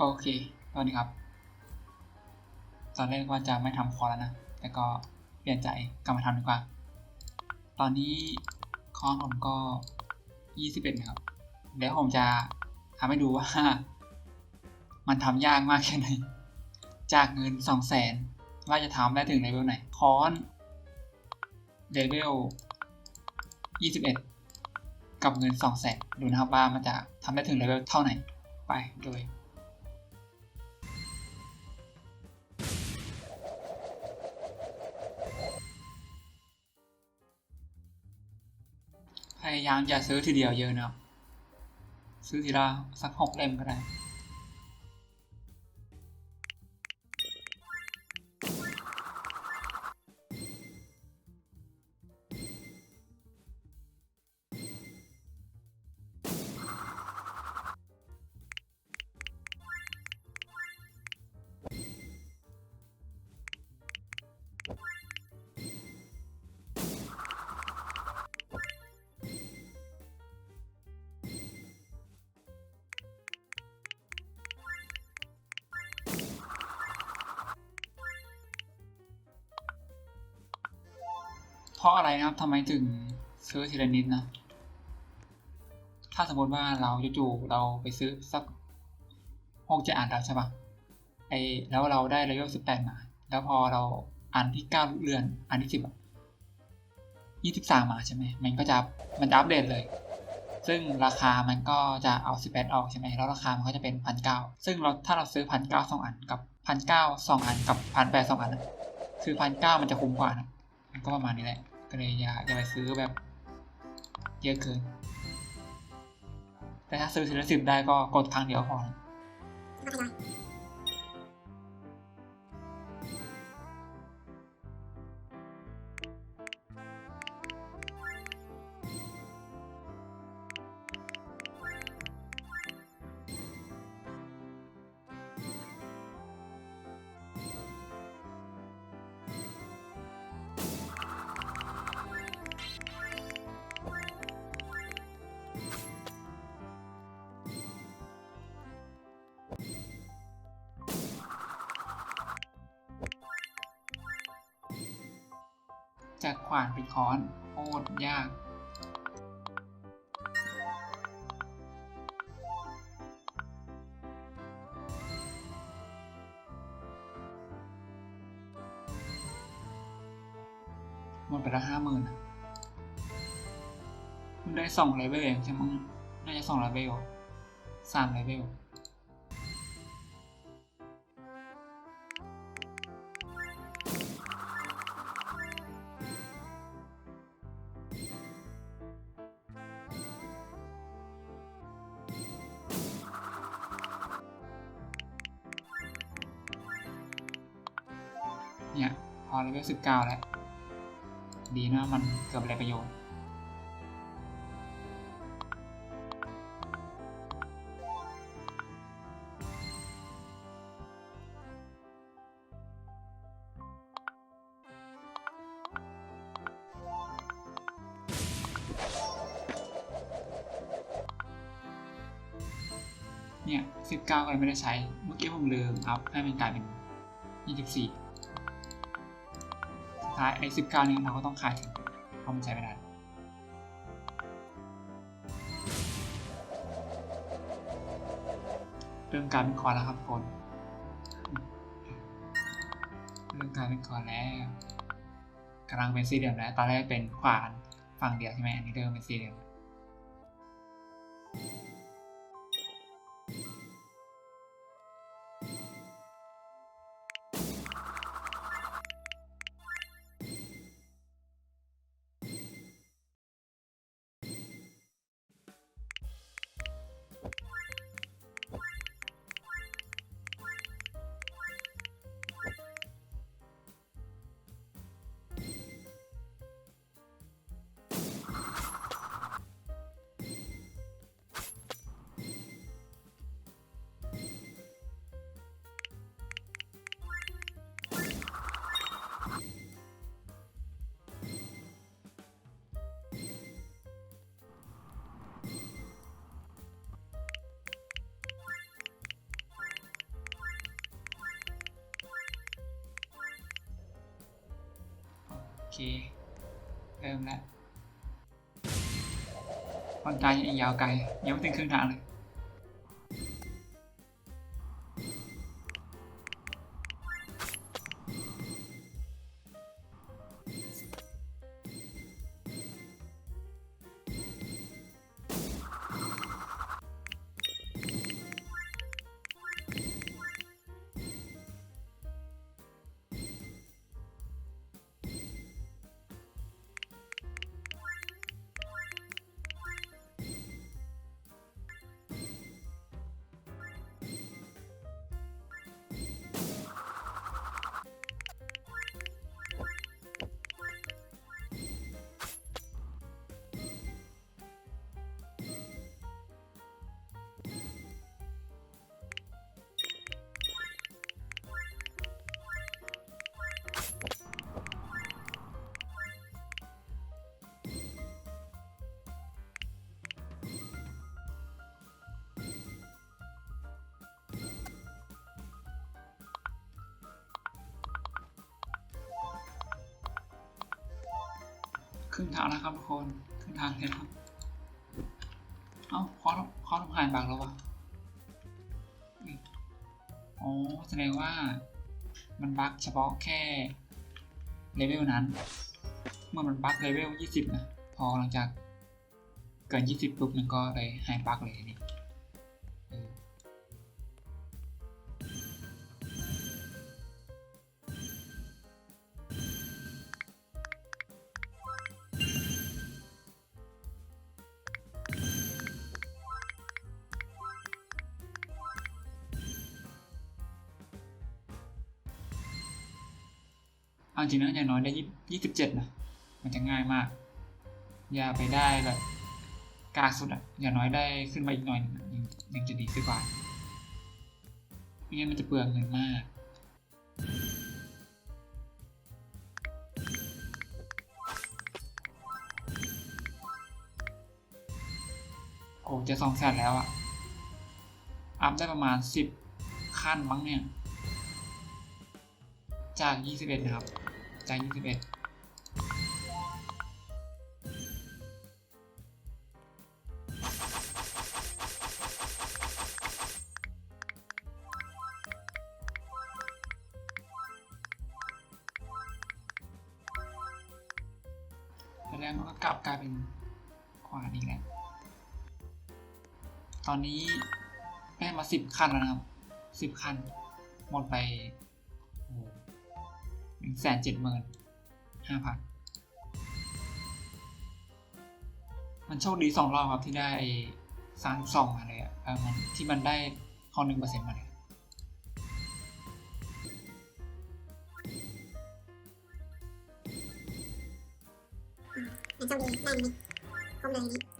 โอเคตอนนี้ครับ ตอนแรกว่าจะไม่ทำคอร์สแล้วนะ แต่ก็เปลี่ยนใจกลับมาทำดีกว่า ตอนนี้คอร์สผมก็ 21นะครับ เดี๋ยวผมจะทำให้ดูว่า มันทำยากมากแค่ไหน จากเงิน 2 0 0แสนว่าจะทำได้ถึงเลเวลไหน คอนเลเวล21 กับเงิน 2 0 0แสนดูนะครับว่ามันจะทำได้ถึงเลเวลเท่าไหร่ไปดูเลย พยายามอย่าซื้อทีเดียวเยอะนะครับ ซื้อทีละสักหกเล่มก็ได้ เพราะอะไรนะครับทำไมถึงซื้อทีละนิดนะ ถ้าสมมติว่าเราจู่ๆเราไปซื้อสักหกเจะอ่านแล้วใช่ปะไอแล้วเราได้ระยะสิบแปดมา แล้วพอเราอ่านที่เก้าเรือนอ่านที่สิบยี่สิบสามมาใช่ไหมมันก็จะมันจะอัปเดตเลย ซึ่งราคามันก็จะเอาสิบแปดออกใช่ไหมแล้วราคามันก็จะเป็นพันเก้าซึ่งเราถ้าเราซื้อพันเก้าสองอันกับพันเก้าสองอันกับพันแปดสองอันนะคือพันเก้ามันจะคุ้มกว่านะ มันก็ประมาณนี้แหละ ก็เลยอย่าอย่าไปซื้อแบบ เยอะเกิน แต่ถ้าซื้อทีละสิบได้ก็กดครั้งเดียวพอนะ จากขวานเป็นค้อนโคตรยาก หมดไปละห้าหมื่นมันได้สองเลเวลเองใช่ไหมน่าจะสองเลเวลสามเลเวล เนี่ยพอเลเวลสิบเก้าแล้วดีนะมันเกือบไรประโยชน์เนี่ยสิบเก้าก็เลยไม่ได้ใช้ เมื่อกี้ผมลืมอัพให้มันกลายเป็นยี่สิบสี่ ท้ายไอ้สิบเก้านี้เราก็ต้องขายทิ้งเพราะมันใช้ไม่ได้เรื่องการเป็นคอร์แล้วครับคนเรื่องการเป็นคอร์แล้วกำลังเป็นสี่เหลี่ยมแล้วตอนแรกเป็นขวานฝั่งเดียวใช่ไหมอันนี้เริ่มเป็นสี่เหลี่ยม เริ่มแล้วคนตายยังอีกยาวไกลยังไม่ถึงครึ่งทางเลย รึ่งทางแล้วครับทุกคนครึ่งทางเลยครับ เอ้าคอร์คอร์ทหายบักแล้ววะโอ๋อแสดงว่ามันบั๊กเฉพาะแค่เลเวลนั้น เมื่อมันบั๊กเลเวล20 นะ พอหลังจากเกิน 20 ปุ๊บมันก็เลยหายบั๊กเลยนี่ เอาจริงนะอย่างน้อยได้ยี่สิบเจ็ดนะมันจะง่ายมาก อย่าไปได้แบบกากสุดอะอย่างน้อยได้ขึ้นมาอีกหน่อยหนึ่งอะยังยังจะดีขึ้นกว่าไม่งั้นมันจะเปลืองเงินมากโอ้จะสองแสนแล้วอะอัพได้ประมาณสิบขั้นมั้งเนี่ย จาก 21 นะครับ จาก21แล้วมันก็กลับกลายเป็นขวานอีกแล้วตอนนี้ได้มา10คันแล้วนะครับ10คัน หมดไปโอ้โหนึ่งแสนเจ็ดหมื่นห้าพันมันโชคดีสองรอบครับที่ได้สามสองมาเลยอะเออมันที่มันได้คอหนึ่งเปอร์เซ็นต์มาเลยมันโชคดีได้ไหมครบเลยนี่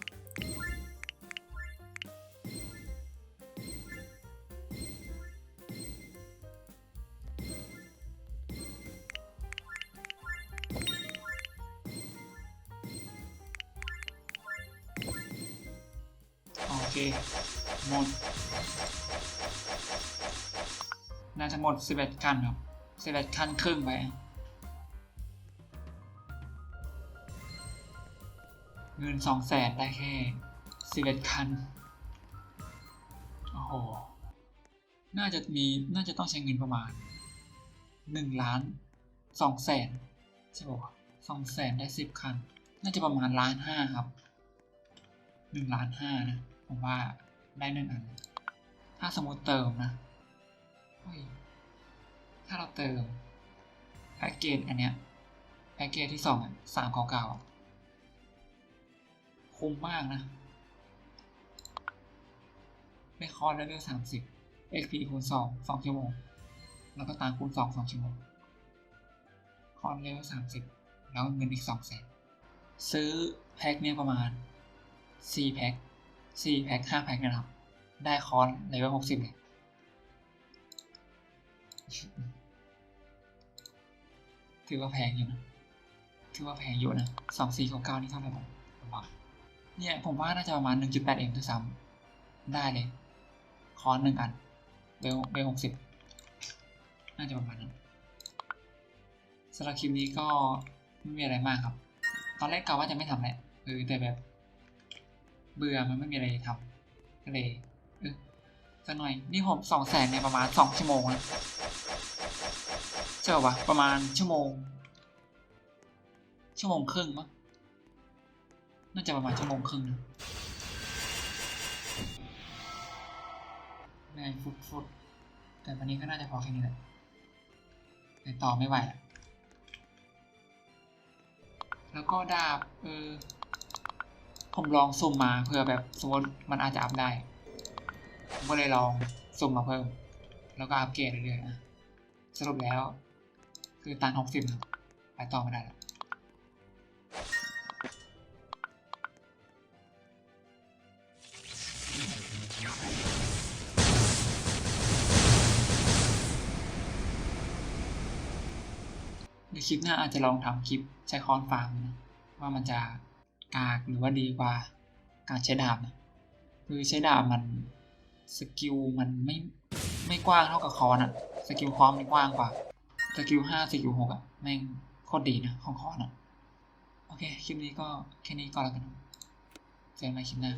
หมด น่าจะหมดสิบเอ็ดคันครับสิบเอ็ดคันครึ่งไป เงินสองแสนได้แค่สิบเอ็ดคัน โอ้โห น่าจะมี น่าจะต้องใช้เงินประมาณหนึ่งล้านสองแสนใช่ป่ะสองแสนได้สิบคัน น่าจะประมาณล้านห้าครับหนึ่งล้านห้านะ ผมว่า ได้หนึ่งอัน ถ้าสมมติเติมนะถ้าเราเติมแพ็กเกจอันเนี้ยแพ็กเกจที่สองอะสามเก้าเก้าคุ้มมากนะได้คอร์สเลเวลสามสิบ XP คูณสองสองชั่วโมง แล้วก็ตามคูณสองสองชั่วโมง คอร์สเลเวลสามสิบแล้วเงินอีกสองแสนซื้อแพ็กเนี่ยประมาณสี่แพ็ก สี่แพ็กห้าแพ็กนะครับ ได้คอร์สเลเวลหกสิบเลยถือว่าแพงอยู่นะถือว่าแพงอยู่นะสองสี่เก้าเก้านี่เท่าไหร่ผมผมว่าเนี่ยผมว่าน่าจะประมาณหนึ่งจุดแปดเอ็มด้วยซ้ำได้เลย คอร์สหนึ่งอันเบลเบลหกสิบน่าจะประมาณนั้นสำหรับคลิปนี้ก็ไม่มีอะไรมากครับ ตอนแรกกะว่าจะไม่ทำแหละเออแต่แบบ เบื่อมันไม่มีอะไรทำก็เลยเออสักหน่อยนี่ผมสองแสนเนี่ยประมาณสองชั่วโมงนะใช่ป่าวะประมาณชั่วโมง ชั่วโมงครึ่งมั้งน่าจะประมาณชั่วโมงครึ่งนะแม่ฟุดฟุดแต่วันนี้ก็น่าจะพอแค่นี้แหละแต่ต่อไม่ไหวละแล้วก็ดาบเออ ผมลองสุ่มมาเผื่อแบบสมมติมันอาจจะอัพได้ ผมก็เลยลองสุ่มมาเพิ่ม แล้วก็อัปเกรดเรื่อยๆนะสรุปแล้ว คือตันหกสิบไปต่อไม่ได้แล้วในคลิปหน้าอาจจะลองทำคลิปใช้ค้อนฟาร์มนะว่ามันจะ กากหรือว่าดีกว่า การใช้ดาบนะคือใช้ดาบมันสกิลมันไม่ไม่กว้างเท่ากับคอนอะสกิลคอนมันกว้างกว่าสกิลห้าสกิลหกอะแม่งโคตรดีนะของคอนอะโอเคคลิปนี้ก็แค่นี้ก็แล้วกันเจอกันใหม่คลิปหน้า